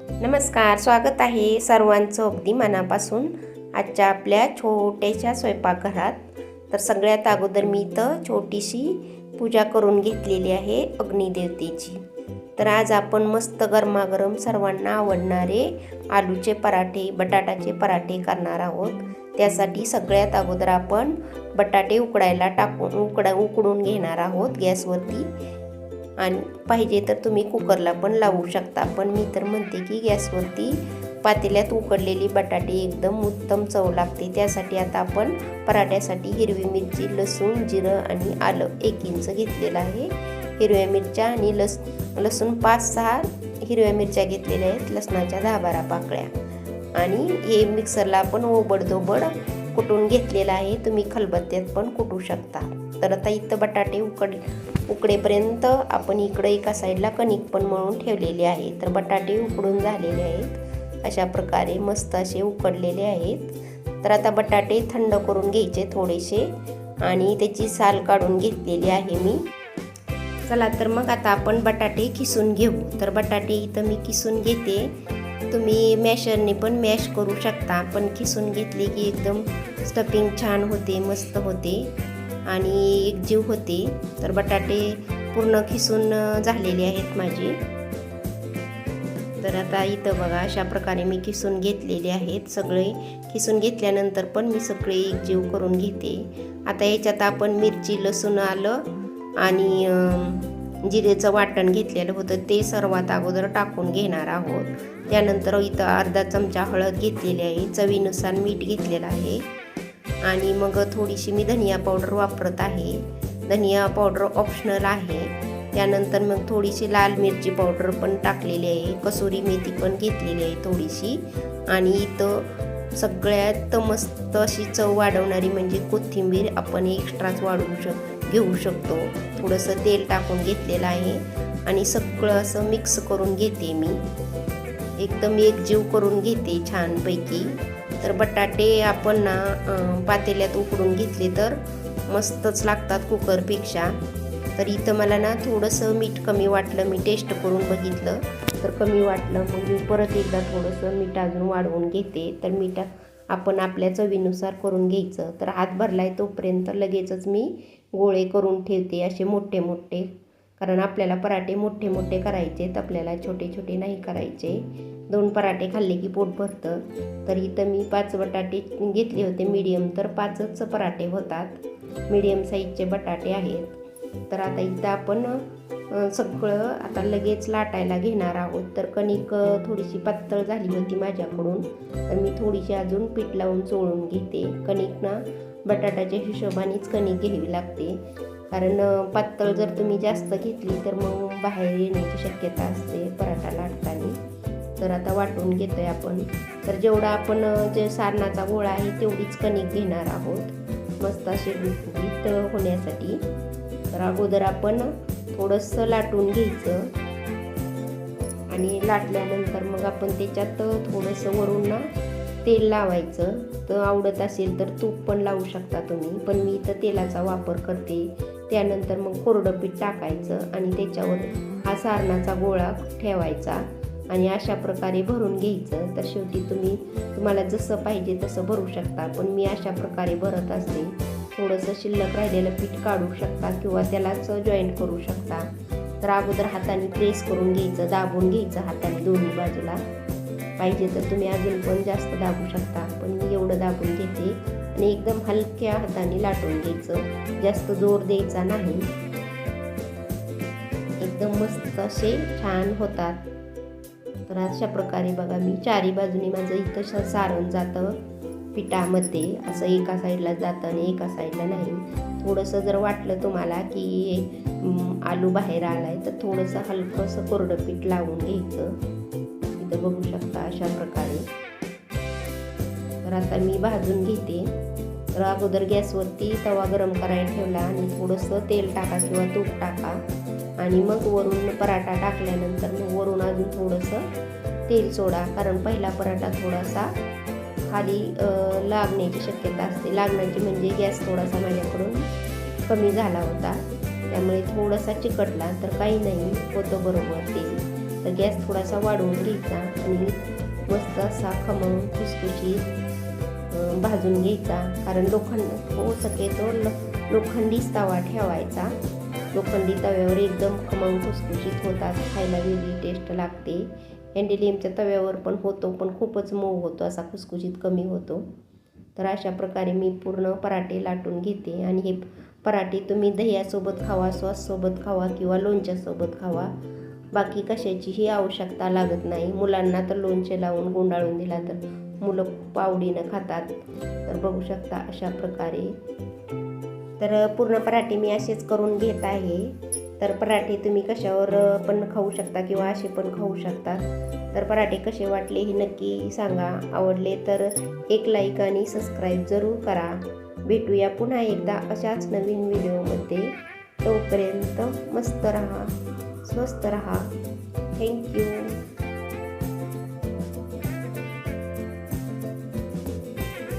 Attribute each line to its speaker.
Speaker 1: नमस्कार स्वागत आहे सर्वांचं अगदी मनापासून. आजच्या आपल्या छोट्याशा स्वयंपाकघरात. तर सगळ्यात अगोदर मी इथं छोटीशी पूजा करून घेतलेली आहे अग्निदेवतेची तर आज आपण मस्त गरमागरम सर्वांना आवडणारे आलूचे पराठे बटाटाचे पराठे करणार आहोत. त्यासाठी सगळ्यात अगोदर आपण बटाटे उकडायला टाकून उकडा उकडून घेणार आहोत गॅसवरती. आणि पाहिजे तर तुम्ही कुकरला पण लावू शकता. पण मी तर म्हणते की गॅसवरती पातेल्यात उकडलेली बटाटे एकदम उत्तम चव लागते. त्यासाठी आता आपण पराठ्यासाठी हिरवी मिरची लसूण जिरं आणि आलं एक इंच घेतलेलं आहे. हिरव्या मिरच्या आणि लस लसूण पाच सहा हिरव्या मिरच्या घेतलेल्या आहेत. लसणाच्या दहा बारा पाकळ्या. आणि हे मिक्सरला आपण ओबडधोबड कुटून घेतलेलं आहे. तुम्ही खलबत्त्यात पण कुटू शकता. तर आता इथं बटाटे उकड उकडेपर्यंत आपण इकडं एका साईडला कणिक पण मळून ठेवलेले आहे. तर बटाटे उकडून झालेले आहेत. अशा प्रकारे मस्त असे उकडलेले आहेत. तर आता बटाटे थंड करून घ्यायचे थोडेसे आणि त्याची साल काढून घेतलेली आहे मी. चला तर मग आता आपण बटाटे किसून घेऊ. तर बटाटे इथं मी किसून घेते. तुम्ही मॅशरने पण मॅश करू शकता. पण खिसून घेतले की एकदम स्टफिंग छान होते मस्त होते आणि एकजीव होते. तर बटाटे पूर्ण खिसून झालेले आहेत माझे. तर आता इथं बघा अशा प्रकारे मी किसून घेतलेले आहेत सगळे. किसून घेतल्यानंतर पण मी सगळे एकजीव करून घेते. आता याच्यात आपण मिरची लसूण आलं आणि जिरेचं वाटण घेतलेलं होतं ते सर्वात अगोदर टाकून घेणार आहोत. त्यानंतर इथं अर्धा चमचा हळद घेतलेली आहे चवीनुसार मीठ घेतलेलं आहे. आणि मग थोडीशी मी धनिया पावडर वापरत आहे. धनिया पावडर ऑप्शनल आहे. त्यानंतर मग थोडीशी लाल मिरची पावडर पण टाकलेली आहे. कसुरी मेथी पण घेतलेली आहे थोडीशी. आणि इथं सगळ्यात मस्त अशी चव वाढवणारी म्हणजे कोथिंबीर आपण एक्स्ट्राच वाढवू शकतो. घेऊ शकतो. थोडंसं तेल टाकून घेतलेलं आहे आणि सगळं असं मिक्स करून घेते मी. एकदम एकजीव करून घेते छानपैकी. तर बटाटे आपण ना पातेल्यात उकडून घेतले तर मस्तच लागतात कुकरपेक्षा. तर इथं मला ना थोडंसं मीठ कमी वाटलं मी टेस्ट करून बघितलं. तर कमी वाटलं मग मी परत एकदा थोडंसं मीठ अजून वाढवून घेते. तर मीठ आपण आपल्या चवीनुसार करून घ्यायचं. तर हात भरला आहे तोपर्यंत लगेचच मी गोळे करून ठेवते असे मोठे मोठे. कारण आपल्याला पराठे मोठे मोठे करायचे तर आपल्याला छोटे छोटे नाही करायचे. दोन पराठे खाल्ले की पोट भरतं. तर इथं मी पाच बटाटे घेतले होते. मीडियम तर पाचच पराठे होतात. मीडियम साईजचे बटाटे आहेत. तर आता इथं आपण सगळं आता लगेच लाटायला घेणार आहोत. तर कणिक थोडीशी पातळ झाली होती माझ्याकडून. तर मी थोडीशी अजून पीठ लावून चोळून घेते. कणिक ना बटाट्याच्या हिशोबानेच कणिक घ्यावी लागते. कारण पातळ जर तुम्ही जास्त घेतली तर मग बाहेर येण्याची शक्यता असते पराठा लाटताना. तर आता वाटून घेतो आहे आपण. तर जेवढा आपण जे सारणाचा गोळा आहे तेवढीच कणिक घेणार आहोत. मस्त असे गुटगुटीत होण्यासाठी. तर अगोदर आपण थोडंसं लाटून घ्यायचं. आणि लाटल्यानंतर मग आपण त्याच्यात थोडंसं वरून ना तेल लावायचं. तर आवडत असेल तर तूप पण लावू शकता तुम्ही पण मी इथं तेलाचा वापर करते. त्यानंतर मग कोरडं पीठ टाकायचं आणि त्याच्यावर हा सारणाचा गोळा ठेवायचा आणि अशा प्रकारे भरून घ्यायचं. तर शेवटी तुम्ही तुम्हाला जसं पाहिजे तसं भरू शकता पण मी अशा प्रकारे भरत असते. थोडंसं शिल्लक राहिलेलं पीठ काढू शकता किंवा त्यालाच जॉईंट करू शकता. तर अगोदर हाताने प्रेस करून घ्यायचं दाबून घ्यायचं हाताने दोन्ही बाजूला. पाहिजे तर तुम्ही अजून पण जास्त दाबू शकता. पण मी एवढं दाबून घेते आणि एकदम हलक्या हाताने लाटून घ्यायचं. जास्त जोर द्यायचा नाही. एकदम मस्त असे छान होतात. तर अशा प्रकारे बघा मी चारी बाजूने माझं इथं सारण जातं पिठामध्ये. असं एका साईडला जातं आणि एका साईडला नाही. थोडंसं जर वाटलं तुम्हाला की आलू बाहेर आला आहे तर थोडंसं हलकंसं कोरडं पीठ लावून घ्यायचं. इथं बघू शकता अशा प्रकारे. तर आता मी भाजून घेते. तर अगोदर गॅसवरती तवा गरम करायला ठेवला आणि थोडंसं तेल टाका किंवा तूप टाका. आणि मग वरून पराठा टाकल्यानंतर मग वरून अजून थोडंसं तेल सोडा. कारण पहिला पराठा थोडासा खाली लागण्याची शक्यता असते. लागण्याची म्हणजे गॅस थोडासा माझ्याकडून कमी झाला होता. त्यामुळे थोडासा चिकटला तर काही नाही. होतं बरोबर ते. तर गॅस थोडासा वाढवून घ्यायचा आणि मस्त असा खमंग खुसखुशीत भाजून घ्यायचा. कारण लोखंड होऊ शक्यतो ल लोखंडी तवा ठेवायचा. लोखंडी तव्यावर एकदम खमंग खुसखुशीत होतात. खायला वेगळी टेस्ट लागते. हँडेलियमच्या तव्यावर पण होतो पण खूपच मऊ होतो. असा खुसखुशीत कमी होतो. तर अशा प्रकारे मी पूर्ण पराठे लाटून घेते. आणि हे पराठे तुम्ही दह्यासोबत खावा सॉससोबत खावा किंवा लोणच्यासोबत खावा. बाकी कशाचीही आवश्यकता लागत नाही. मुलांना तर लोणचे लावून गुंडाळून दिला तर मुलं खूप आवडीनं खातात. तर बघू शकता अशा प्रकारे. तर पूर्ण पराठे मी असेच करून घेत आहे. तर पराठे तुम्ही कशावर पण खाऊ शकता किंवा असे पण खाऊ शकता. तर पराठे कसे वाटले हे नक्की सांगा. आवडले तर एक लाईक आणि सबस्क्राईब जरूर करा. भेटूया पुन्हा एकदा अशाच नवीन व्हिडिओमध्ये तोपर्यंत मस्त रहा. स्वस्त रहा. थँक्यू